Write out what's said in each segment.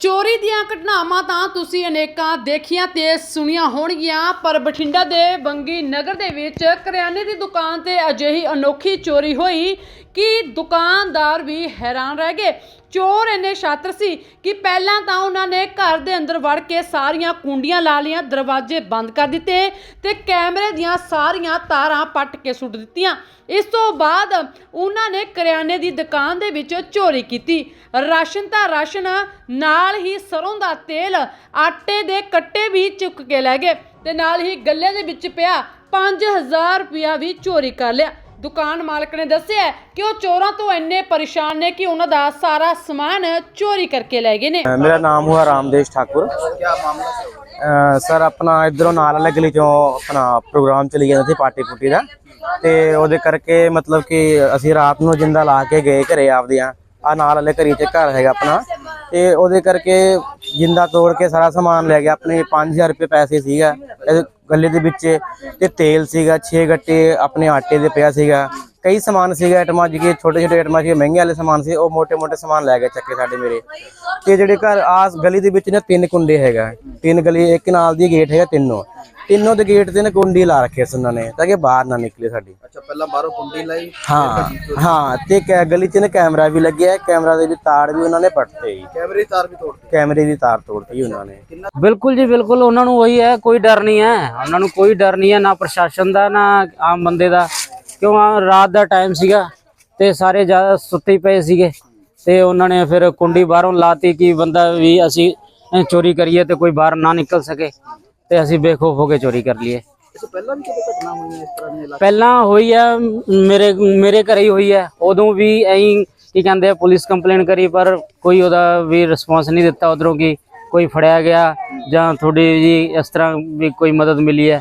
ਚੋਰੀ ਦੀਆਂ ਘਟਨਾਵਾਂ ਤਾਂ ਤੁਸੀਂ ਅਨੇਕਾਂ ਦੇਖੀਆਂ ਤੇ ਸੁਣੀਆਂ ਹੋਣਗੀਆਂ, ਪਰ ਬਠਿੰਡਾ ਦੇ ਬੰਗੀ ਨਗਰ ਦੇ ਵਿੱਚ ਕਰਿਆਨੇ ਦੀ ਦੁਕਾਨ ਤੇ ਅਜਿਹੀ ਅਨੋਖੀ ਚੋਰੀ ਹੋਈ ਕਿ ਦੁਕਾਨਦਾਰ ਵੀ ਹੈਰਾਨ ਰਹਿ ਗਏ। ਚੋਰ ਇੰਨੇ ਸ਼ਾਤਰ ਸੀ ਕਿ ਪਹਿਲਾਂ ਤਾਂ ਉਹਨਾਂ ਨੇ ਘਰ ਦੇ ਅੰਦਰ ਵੜ ਕੇ ਸਾਰੀਆਂ ਕੁੰਡੀਆਂ ਲਾ ਲਈਆਂ, ਦਰਵਾਜ਼ੇ ਬੰਦ ਕਰ ਦਿੱਤੇ ਤੇ ਕੈਮਰੇ ਦੀਆਂ ਸਾਰੀਆਂ ਤਾਰਾਂ ਪੱਟ ਕੇ ਸੁੱਟ ਦਿੱਤੀਆਂ। ਇਸ ਤੋਂ ਬਾਅਦ ਉਹਨਾਂ ਨੇ ਕਰਿਆਨੇ ਦੀ ਦੁਕਾਨ ਦੇ ਵਿੱਚ ਚੋਰੀ ਕੀਤੀ। ਰਾਸ਼ਨ ਤਾਂ ਰਾਸ਼ਨ, ਨਾਲ ਹੀ ਸਰੋਂ ਦਾ ਤੇਲ, ਆਟੇ ਦੇ ਕੱਟੇ ਵੀ ਚੁੱਕ ਕੇ ਲੈ ਗਏ ਤੇ ਨਾਲ ਹੀ ਗੱਲੇ ਦੇ ਵਿੱਚ ਪਿਆ 5000 ਰੁਪਇਆ ਵੀ ਚੋਰੀ ਕਰ ਲਿਆ। ਦੁਕਾਨ ਮਾਲਕ ਨੇ ਦੱਸਿਆ ਕਿ ਉਹ ਚੋਰਾਂ ਤੋਂ ਇੰਨੇ ਪਰੇਸ਼ਾਨ ਨੇ ਕਿ ਉਹਨਾਂ ਦਾ ਸਾਰਾ ਸਮਾਨ ਚੋਰੀ ਕਰਕੇ ਲੈ ਗਏ ਨੇ। ਅ, ਮੇਰਾ ਨਾਮ ਹੁਆ ਰਾਮਦੇਸ਼ ਠਾकुर ਅਹ ਸਰ ਆਪਣਾ ਇਧਰੋਂ ਨਾਲ ਵਾਲੇ ਗਲੀ ਚੋਂ ਆਪਣਾ ਪ੍ਰੋਗਰਾਮ ਚਲੀ ਜਾਂਦਾ ਸੀ ਪਾਰਟੀ ਪੁੱਟੀ ਦਾ। ਤੇ ਉਹਦੇ ਕਰਕੇ ਮਤਲਬ ਕਿ ਅਸੀਂ ਰਾਤ ਨੂੰ ਜਿੰਦਾ ਲਾ ਕੇ ਗਏ ਘਰੇ ਆਪਦੀਆਂ। ਆ ਨਾਲ ਵਾਲੇ ਘਰੀ ਤੇ ਘਰ ਹੈਗਾ ਆਪਣਾ। ਤੇ ਉਹਦੇ ਕਰਕੇ ਜਿੰਦਾ ਤੋੜ ਕੇ ਸਾਰਾ ਸਮਾਨ ਲੈ ਗਿਆ। ਆਪਣੇ 5000 ਰੁਪਏ ਪੈਸੇ ਸੀਗਾ ਗੱਲੇ ਦੇ ਵਿੱਚ ਤੇ ਤੇਲ ਸੀਗਾ 6 ਗੱਟੇ ਆਪਣੇ ਆਟੇ ਦੇ ਪਿਆ ਸੀਗਾ। ਕਈ ਸਮਾਨ ਸੀਗੇ ਆਈਟਮਾਂ ਜਿਹੜੇ ਛੋਟੇ ਛੋਟੇ ਆਈਟਮਾਂ ਸੀ ਮਹਿੰਗੇ ਵਾਲੇ ਸਮਾਨ ਸੀ ਉਹ ਮੋٹے ਮੋٹے ਸਮਾਨ ਲੈ ਗਏ ਚੱਕੇ ਸਾਡੇ ਮੇਰੇ। ਤੇ ਜਿਹੜੇ ਘਰ ਆਸ ਗਲੀ ਦੇ ਵਿੱਚ ਨਾ ਤਿੰਨ ਕੁੰਡੇ ਹੈਗਾ। ਤਿੰਨ ਗਲੀ ਇੱਕ ਨਾਲ ਦੀ ਗੇਟ ਹੈਗਾ ਤਿੰਨੋਂ। ਤਿੰਨੋਂ ਦੇ ਗੇਟ ਤੇ ਨਾ ਕੁੰਡੀ ਲਾ ਰੱਖੇ ਸੀ ਉਹਨਾਂ ਨੇ ਤਾਂ ਕਿ ਬਾਹਰ ਨਾ ਨਿਕਲੇ ਸਾਡੀ। ਅੱਛਾ ਪਹਿਲਾਂ ਬਾਹਰੋਂ ਕੁੰਡੀ ਲਾਈ? ਹਾਂ ਹਾਂ ਤੇ ਗਲੀ 'ਚ ਨਾ ਕੈਮਰਾ ਵੀ ਲੱਗਿਆ ਕੈਮਰਾ ਦੇ ਵੀ ਤਾਰ ਵੀ ਉਹਨਾਂ ਨੇ ਪੱਟਤੇ ਜੀ। ਕੈਮਰੇ ਦੀ ਤਾਰ ਵੀ ਤੋੜਤੀ? ਕੈਮਰੇ ਦੀ ਤਾਰ ਤੋੜਤੀ ਉਹਨਾਂ ਨੇ। ਬਿਲਕੁਲ ਜੀ ਬਿਲਕੁਲ ਉਹਨਾਂ ਨੂੰ ਉਹੀ ਹੈ ਕੋਈ ਡਰ ਨਹੀਂ ਹੈ। ਉਹਨਾਂ ਨੂੰ ਕੋਈ ਡਰ ਨਹੀਂ ਹੈ ਨਾ ਪ੍ਰਸ਼ਾਸਨ ਦਾ ਨਾ ਆਮ ਬੰਦੇ ਦਾ। ਕਿਉਂ ਰਾਤ ਦਾ ਟਾਈਮ ਸੀਗਾ ਤੇ ਸਾਰੇ ਜ਼ਿਆਦਾ ਸੁੱਤੇ ਪਏ ਸੀਗੇ ਤੇ ਉਹਨਾਂ ਨੇ ਫਿਰ ਕੁੰਡੀ ਬਾਹਰੋਂ ਲਾਤੀ ਕਿ ਬੰਦਾ ਵੀ ਅਸੀਂ ਚੋਰੀ ਕਰੀਏ ਤੇ ਕੋਈ ਬਾਹਰ ਨਾ ਨਿਕਲ ਸਕੇ ਤੇ ਅਸੀਂ ਬੇਖੌਫ ਹੋ ਕੇ ਚੋਰੀ ਕਰ ਲਈਏ। ਪਹਿਲਾਂ ਵੀ ਕਿਤੇ ਘਟਨਾ ਹੋਈਆਂ ਇਸ ਤਰ੍ਹਾਂ ਦੀਆਂ ਇਲਾਕੇ ਪਹਿਲਾਂ ਹੋਈ ਹੈ ਮੇਰੇ ਮੇਰੇ ਘਰੇ ਹੀ ਹੋਈ ਹੈ ਉਦੋਂ ਵੀ ਐਂ ਕੀ ਕਹਿੰਦੇ ਆ ਪੁਲਿਸ ਕੰਪਲੇਨ ਕਰੀ ਪਰ ਕੋਈ ਉਹਦਾ ਵੀ ਰਿਸਪੌਂਸ ਨਹੀਂ ਦਿੱਤਾ ਉਧਰੋਂ ਕੀ ਕੋਈ ਫੜਿਆ ਗਿਆ ਜਾਂ ਥੋੜੀ ਜੀ ਇਸ ਤਰ੍ਹਾਂ ਵੀ ਕੋਈ ਮਦਦ ਮਿਲੀ ਹੈ।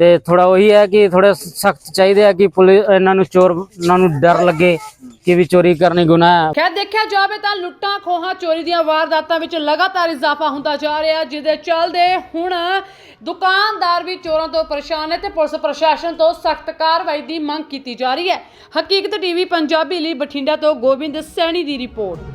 ਤੇ ਥੋੜਾ ਉਹੀ ਹੈ ਕਿ ਥੋੜੇ ਸਖਤ ਚਾਹੀਦੇ ਆ ਕਿ ਪੁਲਿਸ ਇਹਨਾਂ ਨੂੰ ਚੋਰ, ਇਹਨਾਂ ਨੂੰ ਡਰ ਲੱਗੇ ਕਿ ਵੀ ਚੋਰੀ ਕਰਨੀ ਗੁਨਾਹ ਹੈ। ਖੈਰ, ਦੇਖਿਆ ਜਾਵੇ ਤਾਂ ਲੁੱਟਾਂ ਖੋਹਾਂ ਚੋਰੀ ਦੀਆਂ ਵਾਰਦਾਤਾਂ ਵਿੱਚ ਲਗਾਤਾਰ ਇਜ਼ਾਫਾ ਹੁੰਦਾ ਜਾ ਰਿਹਾ, ਜਿਹਦੇ ਚੱਲਦੇ ਹੁਣ ਦੁਕਾਨਦਾਰ ਵੀ ਚੋਰਾਂ ਤੋਂ ਪਰੇਸ਼ਾਨ ਹੈ ਤੇ ਪੁਲਿਸ ਪ੍ਰਸ਼ਾਸਨ ਤੋਂ ਸਖਤ ਕਾਰਵਾਈ ਦੀ ਮੰਗ ਕੀਤੀ ਜਾ ਰਹੀ ਹੈ। ਹਕੀਕਤ ਟੀਵੀ ਪੰਜਾਬੀ ਲਈ ਬਠਿੰਡਾ ਤੋਂ ਗੋਬਿੰਦ ਸੈਣੀ ਦੀ ਰਿਪੋਰਟ।